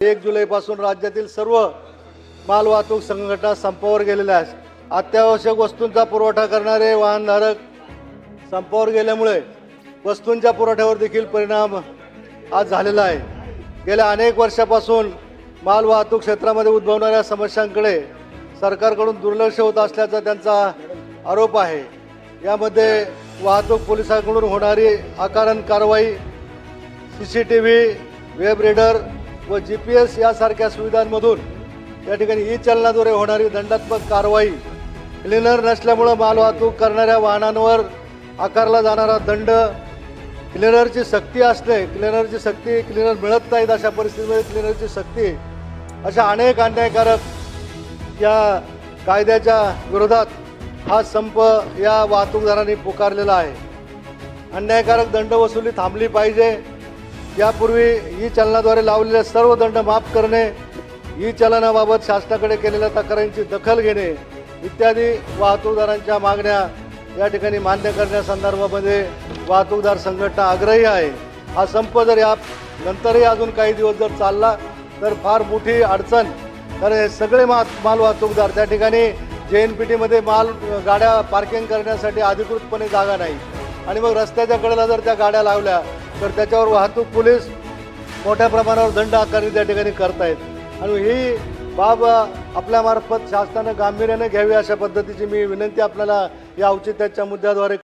एक जुलैपासून राज्यातील सर्व मालवाहतूक संघटना संपावर गेलेल्या आहेत. अत्यावश्यक वस्तूंचा पुरवठा करणारे वाहनधारक संपावर गेल्यामुळे वस्तूंच्या पुरवठ्यावर देखील परिणाम आज झालेला आहे. गेल्या अनेक वर्षापासून मालवाहतूक क्षेत्रामध्ये उद्भवणाऱ्या समस्यांकडे सरकारकडून दुर्लक्ष होत असल्याचा त्यांचा आरोप आहे. यामध्ये वाहतूक पोलिसांकडून होणारी आकारण कारवाई C C T V web reader व जी पी एस यासारख्या सुविधांमधून या ठिकाणी ई चलनाद्वारे होणारी दंडात्मक कारवाई क्लिनर नसल्यामुळं मालवाहतूक करणाऱ्या वाहनांवर आकारला जाणारा दंड क्लिनरची सक्ती असणे क्लिनरची सक्ती क्लिनर मिळत नाहीत अशा परिस्थितीमध्ये क्लिनरची सक्ती. अशा अनेक अन्यायकारक या कायद्याच्या विरोधात हा संप या वाहतूकदारांनी पुकारलेला आहे. अन्यायकारक दंड वसुली थांबली पाहिजे. यापूर्वी ई चलनाद्वारे लावलेले सर्व दंड माफ करणे ई चलनाबाबत शासनाकडे केलेल्या तक्रारींची दखल घेणे इत्यादी वाहतूकदारांच्या मागण्या या ठिकाणी मान्य करण्यासंदर्भामध्ये वाहतूकदार संघटना आग्रही आहे. हा संप जर या नंतरही अजून काही दिवस जर चालला तर फार मोठी अडचण. तर हे सगळे मा माल वाहतूकदार त्या ठिकाणी जे एन पी टीमध्ये माल गाड्या पार्किंग करण्यासाठी अधिकृतपणे जागा नाही. आणि मग रस्त्याच्या कडेला जर त्या गाड्या लावल्या तर त्याच्यावर वाहतूक पोलीस मोठ्या प्रमाणावर दंड आकारणी त्या ठिकाणी करतायत. आणि ही बाब आपल्यामार्फत शासनानं गांभीर्याने घ्यावी अशा पद्धतीची मी विनंती आपल्याला या औचित्याच्या मुद्द्याद्वारे